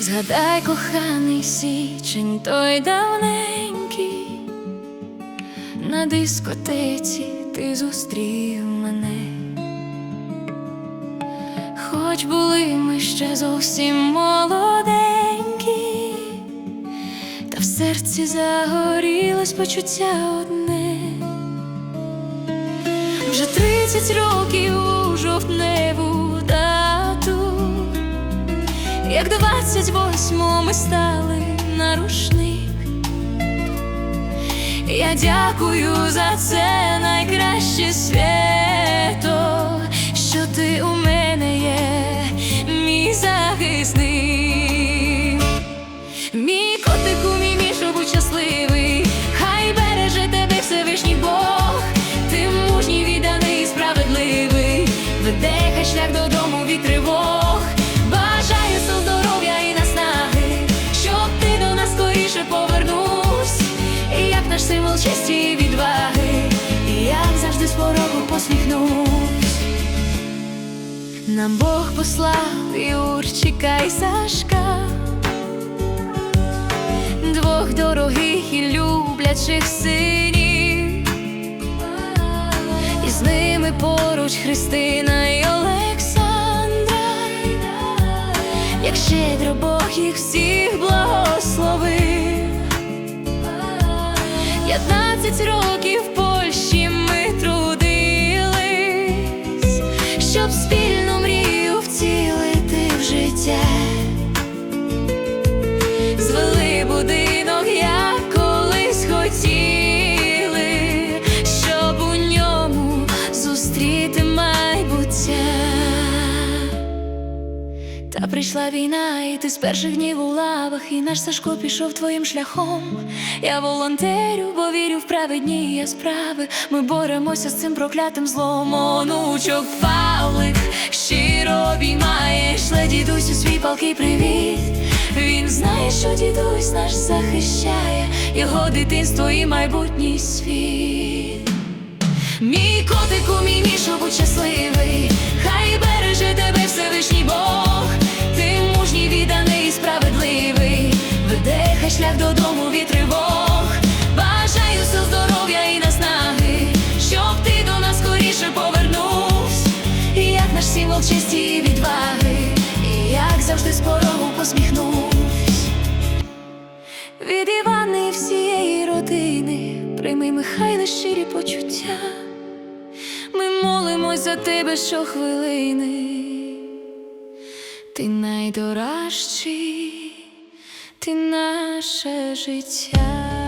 Згадай коханий січень, той давненький, на дискотеці ти зустрів мене. Хоч були ми ще зовсім молоденькі, та в серці загорілось почуття одне. Вже тридцять років у жовтневу як двадцять восьмому стали на рушник. Я дякую за це відваги, і як завжди з порогу посміхнусь. Нам Бог послав Юрчика і Сашка Двох дорогих і люблячих синів, і з ними поруч Христина і Олександра, як щедро Бог їх всіх благословив. П'ятнадцять років в Польщі ми трудились, щоб спільну Та прийшла війна, і ти з перших днів у лавах, і наш Сашко пішов твоїм шляхом. Я волонтерю, бо вірю в праведні я справи. Ми боремося з цим проклятим злом. Онучок Павлик щиро обіймає, шле дідусю свій палкий привіт. Він знає, що дідусь наш захищає, його дитинство і майбутній світ. Мій котику, мій шлях додому від тривог, бажаю сил здоров'я і наснаги, щоб ти до нас скоріше повернувся, і як наш символ честі і відваги, і як завжди з порогу посміхнусь. Від Івани всієї родини прийми Михайле щирі почуття. Ми молимось за тебе щохвилини. Ти найдорожчий, ти наше життя.